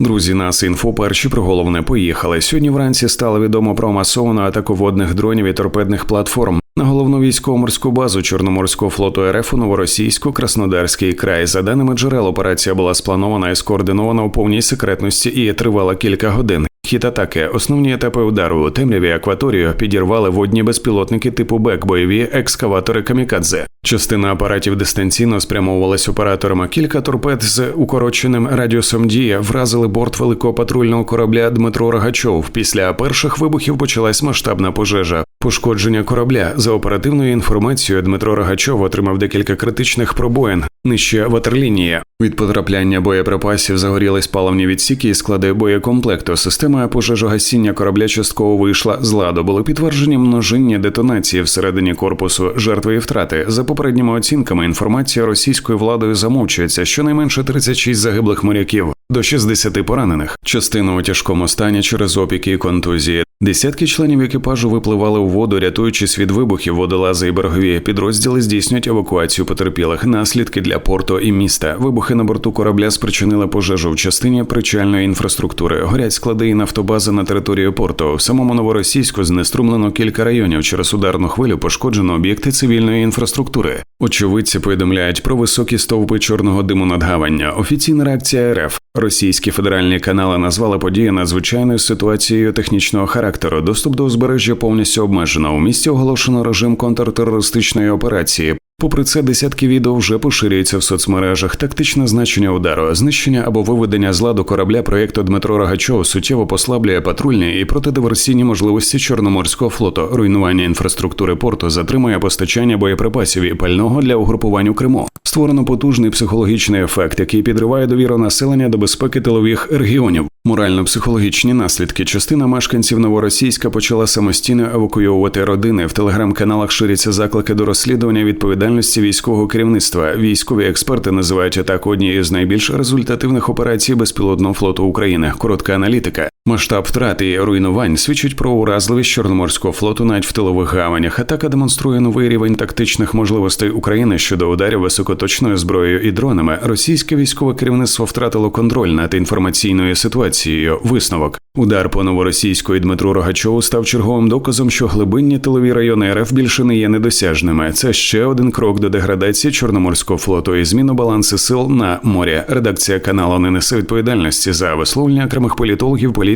Друзі, нас інфо перші про головне поїхали. Сьогодні вранці стало відомо про масовану атаку водних дронів і торпедних платформ на головну військово-морську базу Чорноморського флоту РФ у Новоросійську Краснодарський край. За даними джерел, операція була спланована і скоординована у повній секретності і тривала кілька годин. Хід атаки, основні етапи удару у темряві акваторію підірвали водні безпілотники типу БЕК, бойові екскаватори Камікадзе. Частина апаратів дистанційно спрямовувалась операторами. Кілька торпед з укороченим радіусом дії вразили борт великого патрульного корабля Дмитро Рогачов. Після перших вибухів почалась масштабна пожежа. Пошкодження корабля за оперативною інформацією Дмитро Рогачов отримав декілька критичних пробоїн нижче ватерлінії. Від потрапляння боєприпасів загорілись паливні відсіки і склади боєкомплекту. Система пожежогасіння корабля частково вийшла з ладу. Були підтверджені множинні детонації всередині корпусу жертви і втрати. За попередніми оцінками інформація російською владою замовчується. Щонайменше 36 загиблих моряків. До 60 поранених, частина у тяжкому стані через опіки і контузії. Десятки членів екіпажу випливали у воду, рятуючись від вибухів водолази і берегові підрозділи здійснюють евакуацію потерпілих. Наслідки для порту і міста. Вибухи на борту корабля спричинили пожежу в частині причальної інфраструктури. Горять склади і нафтобази на території порту. В самому новоросійську знеструмлено кілька районів. Через ударну хвилю пошкоджено об'єкти цивільної інфраструктури. Очевидці повідомляють про високі стовпи чорного диму над гавання. Офіційна реакція РФ. Російські федеральні канали назвали події надзвичайною ситуацією технічного характеру. Доступ до узбережжя повністю обмежено. У місті оголошено режим контртерористичної операції. Попри це, десятки відео вже поширюються в соцмережах. Тактичне значення удару, знищення або виведення з ладу корабля проєкту Дмитро Рогачов суттєво послаблює патрульні і протидиверсійні можливості Чорноморського флоту. Руйнування інфраструктури порту затримує постачання боєприпасів і пального для угрупувань у Криму. Створено потужний психологічний ефект, який підриває довіру населення до безпеки тилових регіонів. Морально-психологічні наслідки. Частина мешканців Новоросійська почала самостійно евакуйовувати родини. В телеграм-каналах ширяться заклики до розслідування відповідальності військового керівництва. Військові експерти називають атаку однією з найбільш результативних операцій безпілотного флоту України. Коротка аналітика. Масштаб втрат і руйнувань свідчить про уразливість Чорноморського флоту навіть в тилових гаванях. Атака демонструє новий рівень тактичних можливостей України щодо ударів високоточною зброєю і дронами. Російське військове керівництво втратило контроль над інформаційною ситуацією. Висновок удар по новоросійської Дмитру Рогачову став черговим доказом, що глибинні тилові райони РФ більше не є недосяжними. Це ще один крок до деградації Чорноморського флоту і зміну балансу сил на морі. Редакція каналу не несе відповідальності за висловлення окремих політологів, політиків,